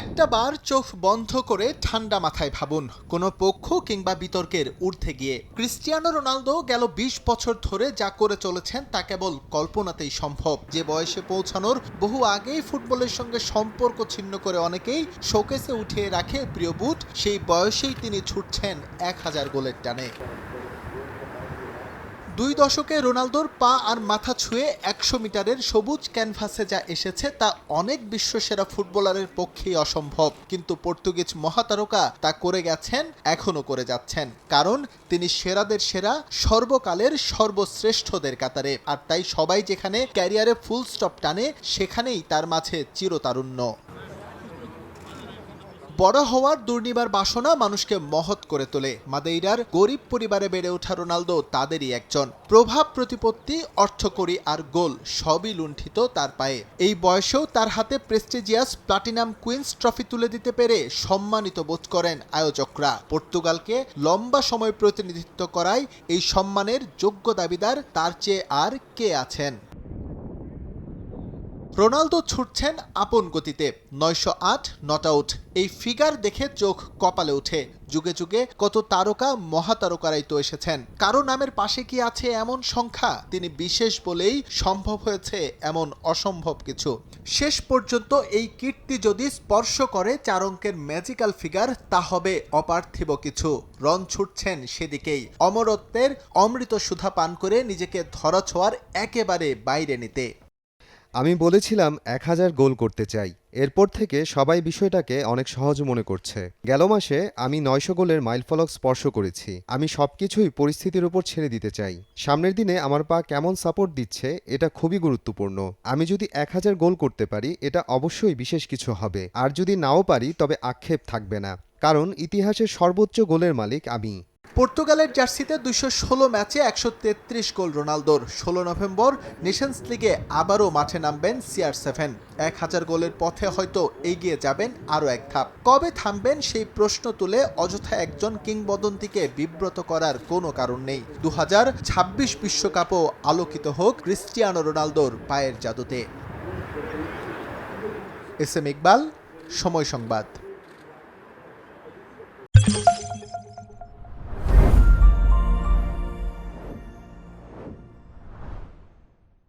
একটা বার চোখ বন্ধ করে ঠান্ডা মাথায় ভাবুন। কোনো পক্ষ কিংবা বিতর্কের ঊর্ধ্বে গিয়ে। ক্রিস্টিয়ানো রোনালদো গেল বিশ বছর ধরে যা করে চলেছেন তা কেবল কল্পনাতেই সম্ভব। যে বয়সে পৌঁছানোর বহু আগেই ফুটবলের সঙ্গে সম্পর্ক ছিন্ন করে অনেকেই শোকেসে উঠিয়ে রাখে প্রিয় বুট, সেই বয়সেই তিনি ছুটছেন এক হাজার গোলের টানে। দুই দশকে রোনালদোর পা আর মাথা ছুঁয়ে একশো মিটারের সবুজ ক্যানভাসে যা এসেছে তা অনেক বিশ্বসেরা ফুটবলারের পক্ষেই অসম্ভব। কিন্তু পর্তুগিজ মহাতারকা তা করে গেছেন, এখনও করে যাচ্ছেন। কারণ তিনি সেরাদের সেরা, সর্বকালের সর্বশ্রেষ্ঠদের কাতারে। আর তাই সবাই যেখানে ক্যারিয়ারে ফুল স্টপ টানে, সেখানেই তার মাঝে চিরতারুণ্য। বড় হওয়ার দুর্নিবার বাসনা মানুষকে মহৎ করে তোলে। মাদেইরার গরিব পরিবারে বেড়ে ওঠা রোনালদো তাদেরই একজন। প্রভাব, প্রতিপত্তি অর্থকরী আর গোল সবই লুণ্ঠিত তার পায়ে। এই বয়সেও তার হাতে প্রেস্টিজিয়াস প্লাটিনাম কুইন্স ট্রফি তুলে দিতে পেরে সম্মানিত বোধ করেন আয়োজকরা। পর্তুগালকে লম্বা সময় প্রতিনিধিত্ব করায় এই সম্মানের যোগ্য দাবিদার তার চেয়ে আর কে আছেন? রোনালদো ছুটছেন আপন গতিতে। নয়শো আট, নট আউট। এই ফিগার দেখে চোখ কপালে ওঠে। যুগে যুগে কত তারকা, মহাতারকারাই তো এসেছেন। কারও নামের পাশে কি আছে এমন সংখ্যা? তিনি বিশেষ বলেই সম্ভব হয়েছে এমন অসম্ভব কিছু। শেষ পর্যন্ত এই কীর্তি যদি স্পর্শ করে চার অঙ্কের ম্যাজিক্যাল ফিগার, তা হবে অপার্থিব কিছু। রন ছুটছেন সেদিকেই। অমরত্বের অমৃত সুধা পান করে নিজেকে ধরা ছোঁয়ার একেবারে বাইরে নিতে। আমি বলেছিলাম এক হাজার গোল করতে চাই। এরপর থেকে সবাই বিষয়টাকে অনেক সহজ মনে করছে। গেল মাসে আমি নয়শো গোলের মাইলফলক স্পর্শ করেছি। আমি সবকিছুই পরিস্থিতির উপর ছেড়ে দিতে চাই। সামনের দিনে আমার পা কেমন সাপোর্ট দিচ্ছে, এটা খুবই গুরুত্বপূর্ণ। আমি যদি এক হাজার গোল করতে পারি, এটা অবশ্যই বিশেষ কিছু হবে। আর যদি নাও পারি, তবে আক্ষেপ থাকবে না। কারণ ইতিহাসের সর্বোচ্চ গোলের মালিক আমি। পর্তুগালের জার্সিতে দুইশো ষোলো ম্যাচে একশো তেত্রিশ গোল রোনালদোর। ষোলো নভেম্বর নেশনস লিগে আবারও মাঠে নামবেন সিআর সেভেন। এক হাজার গোলের পথে হয়তো এগিয়ে যাবেন আরও এক ধাপ। কবে থামবেন সেই প্রশ্ন তুলে অযথা একজন কিংবদন্তিকে বিব্রত করার কোনো কারণ নেই। দু হাজার ছাব্বিশ বিশ্বকাপও আলোকিত হোক ক্রিস্টিয়ানো রোনালদোর পায়ের জাদুতে। এস এম ইকবাল, সময় সংবাদ।